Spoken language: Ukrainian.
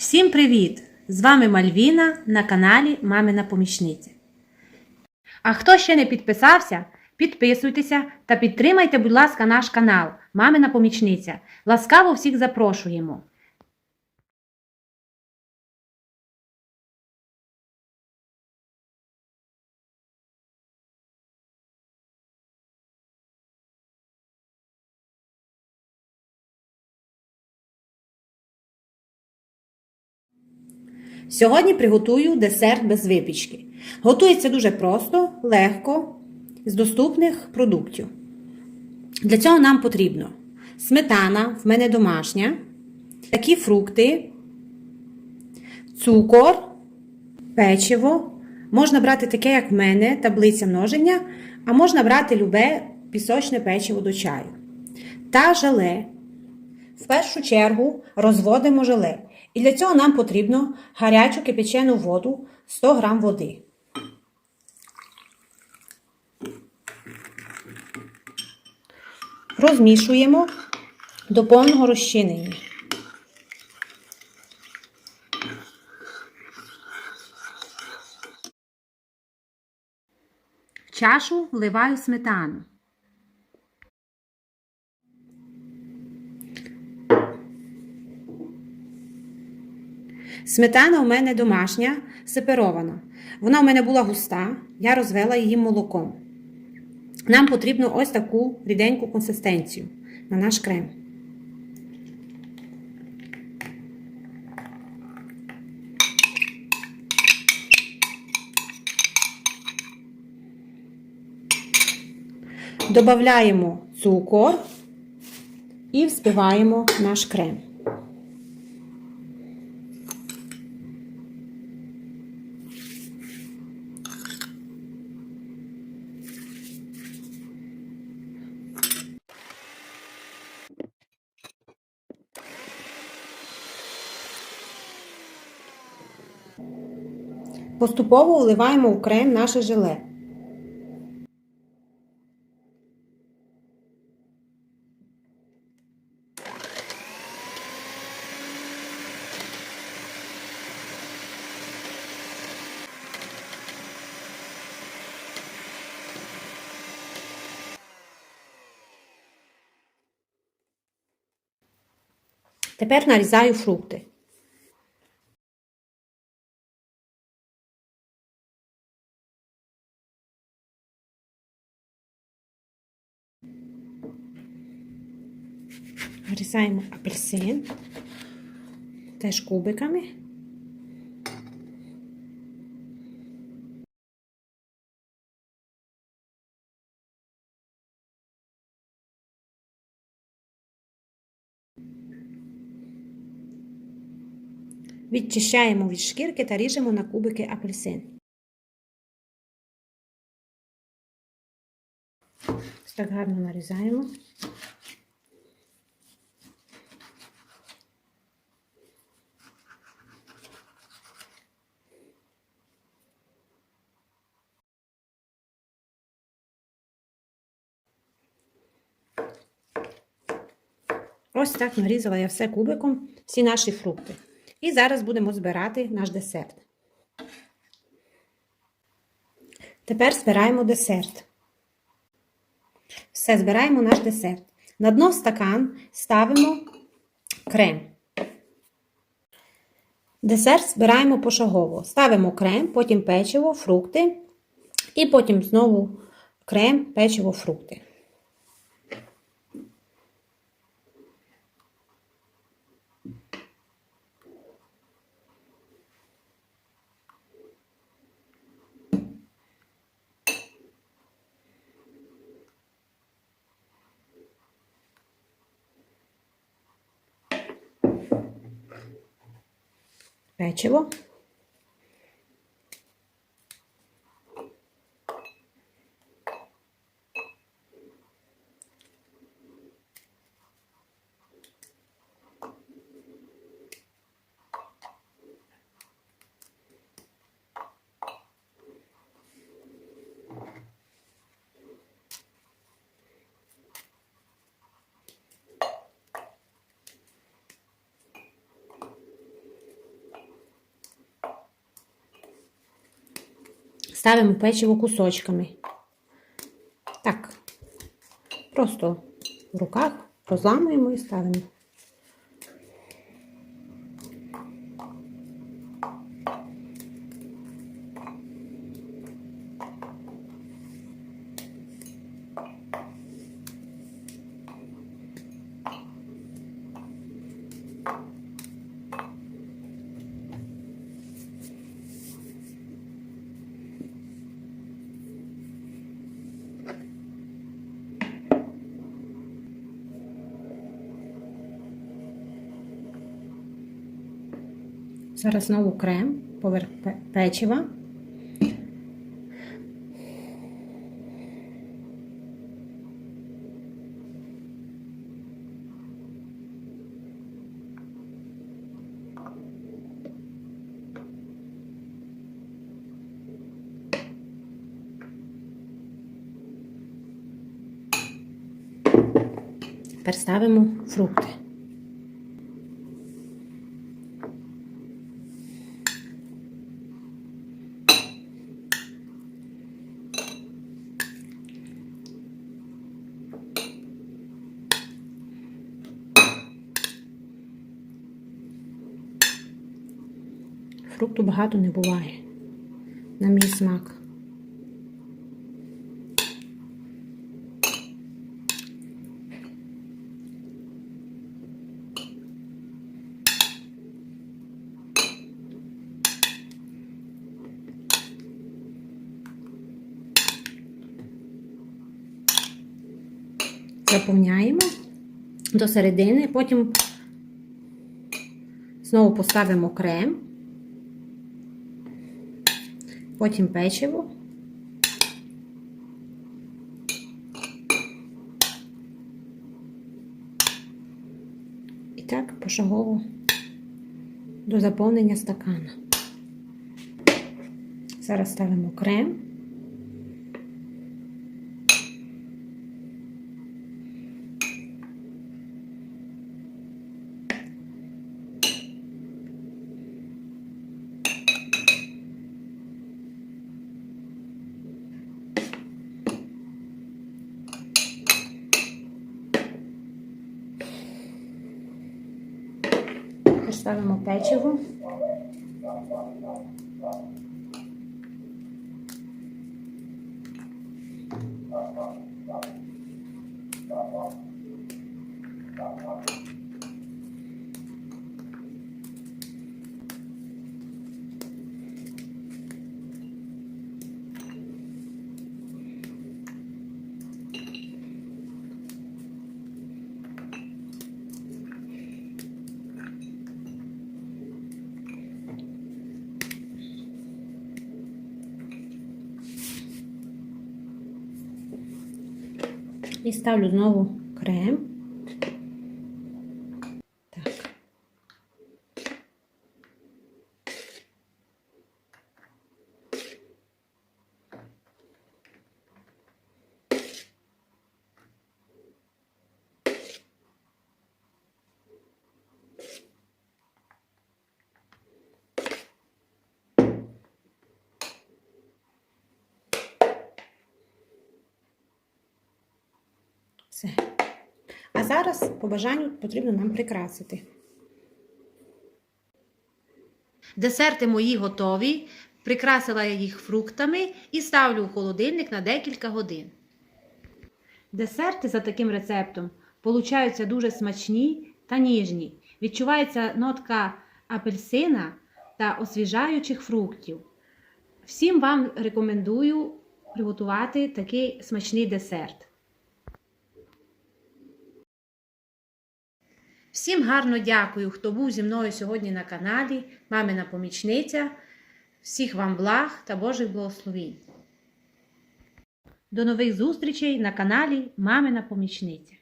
Всім привіт! З вами Мальвіна на каналі Мамина Помічниця. А хто ще не підписався, підписуйтеся та підтримайте, будь ласка, наш канал Мамина Помічниця. Ласкаво всіх запрошуємо. Сьогодні приготую десерт без випічки. Готується дуже просто, легко, з доступних продуктів. Для цього нам потрібно сметана, в мене домашня, такі фрукти, цукор, печиво. Можна брати таке, як в мене, таблиця множення, а можна брати любе пісочне печиво до чаю. Та желе. В першу чергу розводимо желе. І для цього нам потрібно гарячу кипячену воду 100 г води. Розмішуємо до повного розчинення. В чашу вливаю сметану. Сметана у мене домашня, сеперована. Вона у мене була густа, я розвела її молоком. Нам потрібно ось таку ріденьку консистенцію на наш крем. Добавляємо цукор і взбиваємо наш крем. Поступово вливаємо в крем наше желе. Тепер нарізаю фрукти. Нарізаємо апельсин теж кубиками. Відчищаємо від шкірки та ріжемо на кубики апельсин. Так гарно нарізаємо. Ось так нарізала я все кубиком, всі наші фрукти. І зараз будемо збирати наш десерт. Тепер збираємо десерт. Все, збираємо наш десерт. На дно стакан ставимо крем. Десерт збираємо пошагово. Ставимо крем, потім печиво, фрукти, і потім знову крем, печиво, фрукти. Печиво. Ставимо печиво кусочками. Так, просто в руках розламуємо і ставимо. Зараз знову крем поверх печива. Тепер ставимо фрукти. Фрукту багато не буває. На мій смак. Заповняємо до середини, потім знову поставимо крем, потім печиво. І так пошагово до заповнення стакана. Зараз ставимо крем. Тепер ставимо печиво. І ставлю знову крем. Так. Все. А зараз, по бажанню, потрібно нам прикрасити. Десерти мої готові. Прикрасила я їх фруктами і ставлю у холодильник на декілька годин. Десерти за таким рецептом получаються дуже смачні та ніжні. Відчувається нотка апельсина та освіжаючих фруктів. Всім вам рекомендую приготувати такий смачний десерт. Всім гарно дякую, хто був зі мною сьогодні на каналі Мамина помічниця. Всіх вам благ та Божих благословінь. До нових зустрічей на каналі Мамина помічниця.